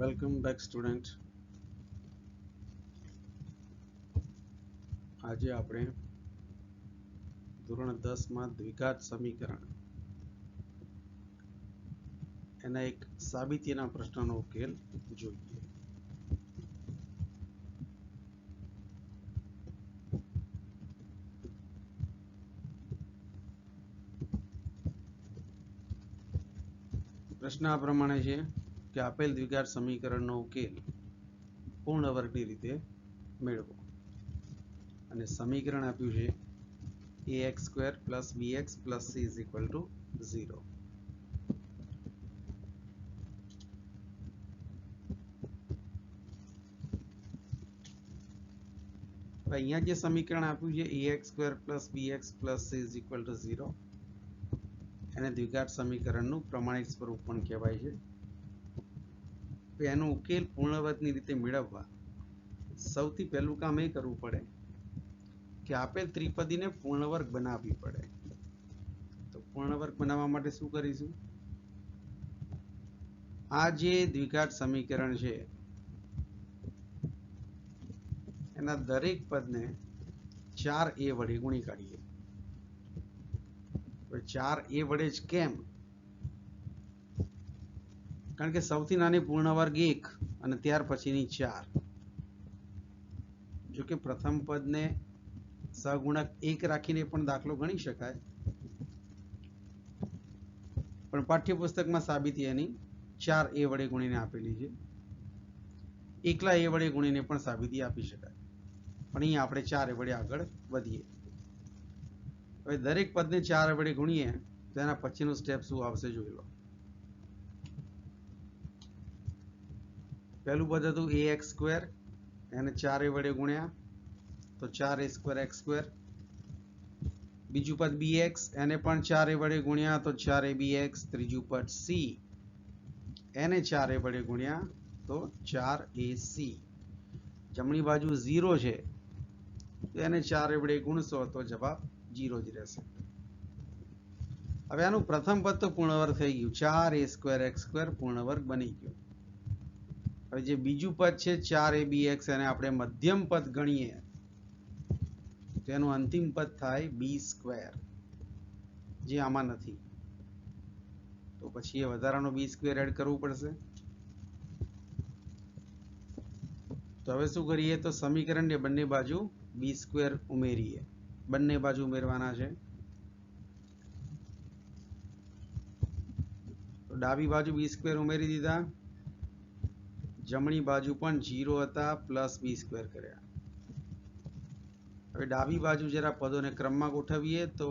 Welcome back student આજે આપણે ધોરણ દસમાં દ્વિઘાત સમીકરણ. એના એક સાબિતીના પ્રશ્નનો ઉકેલ જોઈએ. પ્રશ્ન આ પ્રમાણે છે. કે આપેલ દ્વિઘાત સમીકરણનો ઉકેલ પૂર્ણ વર્ગની રીતે મેળવો. અને સમીકરણ આપ્યું છે A X square plus bx plus C is equal to zero અહીંયા જે સમીકરણ આપ્યું છે A X square plus B X plus C is equal to zero એને દ્વિઘાત સમીકરણનું પ્રમાણિક સ્વરૂપ પણ કહેવાય છે. એનો ઉકેલ પૂર્ણવતની રીતે મેળવવા સૌથી પહેલું કામ એ કરવું પડે કે આપેલ ત્રિપદીને પૂર્ણવર્ગ બનાવવી પડે. તો પૂર્ણવર્ગ બનાવવા માટે શું કરીશું? આ જે દ્વિઘાત સમીકરણ છે, એના દરેક પદને ચાર એ વડે ગુણી કાઢીએ. ચાર એ વડે જ કેમ? કારણ કે સૌથી નાની પૂર્ણવર્ગ એક અને ત્યાર પછીની ચાર. જો કે પ્રથમ પદને સહગુણક એક રાખીને પણ દાખલો ગણી શકાય. પણ પાઠ્યપુસ્તકમાં સાબિતી એની ચાર એ વડે ગુણીને આપેલી છે. એકલા એ વડે ગુણીને પણ સાબિતી આપી શકાય. પણ અહીંયા આપણે ચાર એ વડે આગળ વધીએ. હવે દરેક પદને ચાર વડે ગુણીએ, તો એના પછીનું સ્ટેપ શું આવશે જોઈ લો. પહેલું પદ હતું એ એક્સ સ્ક્વેર, એને ચાર વડે ગુણ્યા, તો ચાર એ સ્ક્વેર એક્સ સ્ક્વેર. બીજું પદ બી એક્સ, એને પણ ચાર વડે ગુણ્યા, તો ચાર એ બી એક્સ. ત્રીજું પદ સી, એને ચાર વડે ગુણ્યા, તો ચાર એ સી. જમણી બાજુ ઝીરો છે, તો એને ચારે વડે ગુણશો, તો જવાબ જીરો જ રહેશે. હવે આનું પ્રથમ પદ તો પૂર્ણવર્ગ થઈ ગયું. ચાર એ સ્ક્વેર એક્સ સ્ક્વેર પૂર્ણવર્ગ બની ગયો. હવે જે બીજું પદ છે ચાર એ બી એક્સ એને આપણે મધ્યમ પદ ગણીએ. તેનું અંતિમ પદ થાય બી સ્ક્વેર, જે આમાં નથી. તો પછી એ વધારાનો બી સ્ક્વેર એડ કરવું પડશે. તો હવે શું કરીએ? તો સમીકરણને બંને બાજુ બી સ્ક્વેર ઉમેરીએ. બંને બાજુ ઉમેરવાના છે. તો ડાબી બાજુ બી સ્ક્વેર ઉમેરી દીધા. જમણી બાજુ પણ જીરો હતા પ્લસ બી સ્ક્વેર કર્યા. હવે ડાબી બાજુ જરા પદોને ક્રમમાં ગોઠવીએ તો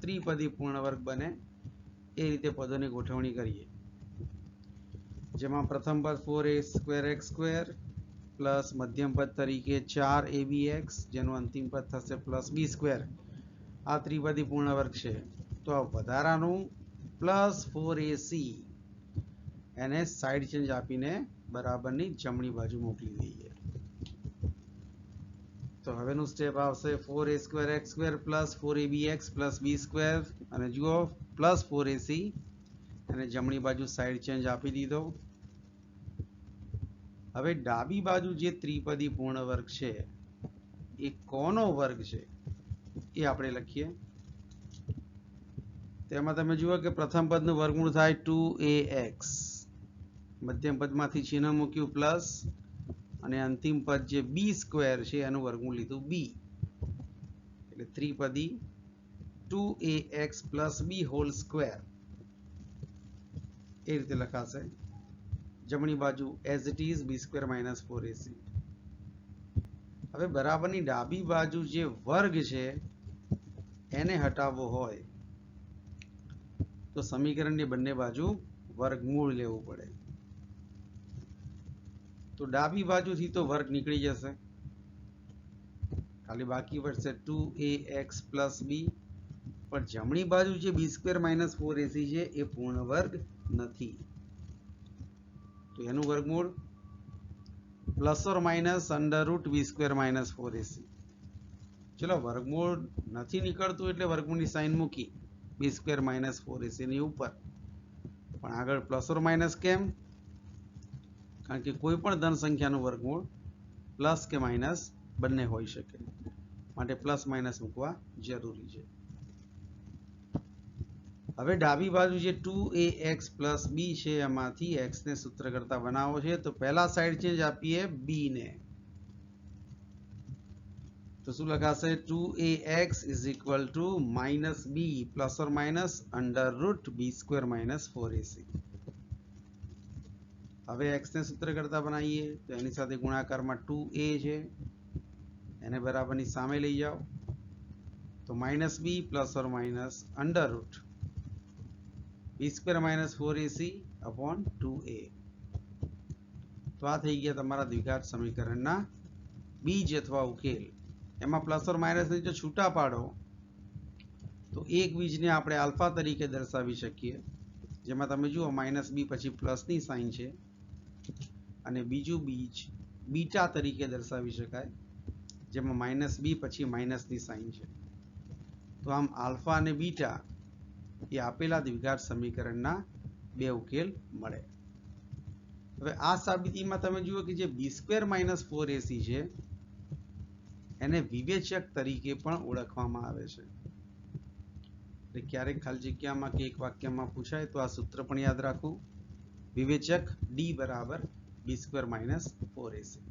ત્રિપદી પૂર્ણવર્ગ બને. એ રીતે પદોની ગોઠવણી કરીએ. જેમાં પ્રથમ પદ four A square X square plus મધ્યમ પદ તરીકે ચાર એ બી એક્સ જેનું અંતિમ પદ થશે પ્લસ બી સ્ક્વેર આ ત્રિપદી પૂર્ણ વર્ગ છે. તો આ વધારાનું પ્લસ ફોર એ સી એને સાઈડ ચેન્જ આપીને બરાબરની જમણી બાજુ મોકલી દઈએ. તો હવેનું સ્ટેપ આવશે four A square X square plus four A X plus B square અને જુઓ પ્લસ ફોર એસી અને જમણી બાજુ સાઈડ ચેન્જ આપી દીધો. હવે ડાબી બાજુ જે ત્રિપદી પૂર્ણ વર્ગ છે, એ કોનો વર્ગ છે, એ આપણે લખીએ. તેમાં તમે જુઓ કે પ્રથમ પદનું વર્ગમૂળ થાય ટુ એ એક્સ મધ્યમ પદમાંથી ચિહ્ન મૂક્યું પ્લસ અને અંતિમ પદ જે બી સ્ક્વેર છે એનું વર્ગમૂળ લીધું બી એટલે ત્રિપદી two a x plus b whole square એ રીતે લખાશે. જમણી બાજુ as it is b square minus four ac હવે બરાબરની ડાબી બાજુ જે વર્ગ છે, એને હટાવવો હોય, તો સમીકરણની બંને બાજુ વર્ગમૂળ લેવું પડે. તો ડાબી બાજુથી તો વર્ગ નીકળી જશે. ખાલી બાકી વધશે two A X plus B. પણ જમણી બાજુ જે B square minus four AC છે, એ પૂર્ણ વર્ગ નથી. તો એનું વર્ગમૂળ plus or minus under root B square minus four AC ચલો, વર્ગમૂળ નથી નીકળતું એટલે વર્ગમૂળની સાઇન મૂકી. બી સ્ક્વેર માઇનસ ફોર એસીની ઉપર. પણ આગળ પ્લસ ઓર માઇનસ કેમ? કારણ કે કોઈ પણ ધન સંખ્યાનું વર્ગમૂળ પ્લસ કે માઇનસ બંને હોઈ શકે. માટે પ્લસ માઇનસ મૂકવા જરૂરી છે. હવે ડાબી બાજુ જે two a x plus b છે, એમાંથી એક્સને સૂત્ર કરતા બનાવો છે. તો પહેલા સાઈડ ચેન્જ આપીએ બીને તો શું લખાશે? Two a x is equal to minus b plus or minus under root b square minus four ac હવે એક્સ ને સૂત્ર કરતા બનાવીએ તો એની સાથે ગુણાકારમાં ટુ એ છે. એને બરાબરની સામે લઈ જાઓ. તો minus b plus or minus under root b square minus four ac upon two a તો આ થઈ ગયા તમારા દ્વિઘાત સમીકરણના બીજ અથવા ઉકેલ. એમાં પ્લસ ઓર માઇનસને જો છૂટા પાડો, તો એક બીજને આપણે આલ્ફા તરીકે દર્શાવી શકીએ. જેમાં તમે જુઓ માઇનસ બી પછી પ્લસની સાઇન છે. અને બીજું બીજ બીટા તરીકે દર્શાવી શકાય, જેમાં માઇનસ બી પછી માઇનસની સાઇન છે. તો આમ આલ્ફા અને બીટા એ આપેલા દ્વિઘાત સમીકરણના બે ઉકેલ મળે. હવે આ સાબિતીમાં તમે જુઓ કે જે b square minus four ac છે, એને વિવેચક તરીકે પણ ઓળખવામાં આવે છે. એટલે ક્યારેક ખાલી જગ્યામાં કે એક વાક્યમાં પૂછાય તો આ સૂત્ર પણ યાદ રાખવું. વિવેચક ડી બરાબર b square minus four ac